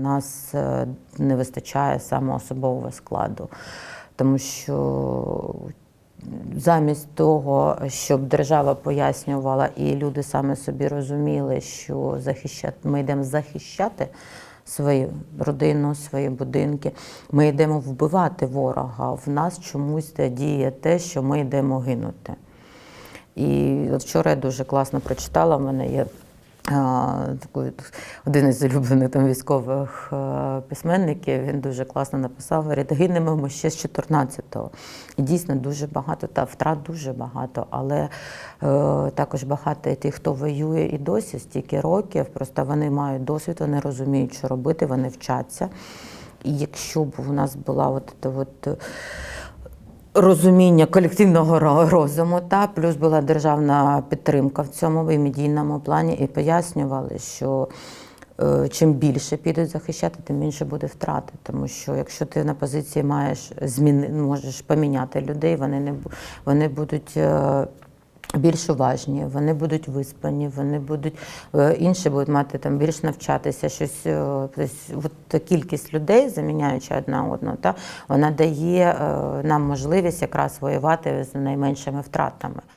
Нас е, не вистачає саме особового складу, тому що замість того, щоб держава пояснювала і люди саме собі розуміли, що захищати, ми йдемо захищати свою родину, свої будинки, ми йдемо вбивати ворога. В нас чомусь діє те, що ми йдемо гинути. І от вчора я дуже класно прочитала. В мене є такий, один із улюблених там військових е, письменників. Він дуже класно написав: гинемо ми ще з 14-го. І дійсно дуже багато, та втрат дуже багато, але е, також багато тих, хто воює і досі стільки років, просто вони мають досвід, вони розуміють, що робити, вони вчаться. І якщо б у нас була от, от розуміння колективного розуму, та плюс була державна підтримка в цьому і медійному плані, і пояснювали, що е, чим більше підуть захищати, тим менше буде втрати. Тому що якщо ти на позиції маєш зміни, можеш поміняти людей, вони не вони будуть. Більш уважні, вони будуть виспані, вони будуть е, інші будуть мати там більш навчатися щось. е, от кількість людей, заміняючи одна одну, та вона дає е, нам можливість якраз воювати з найменшими втратами.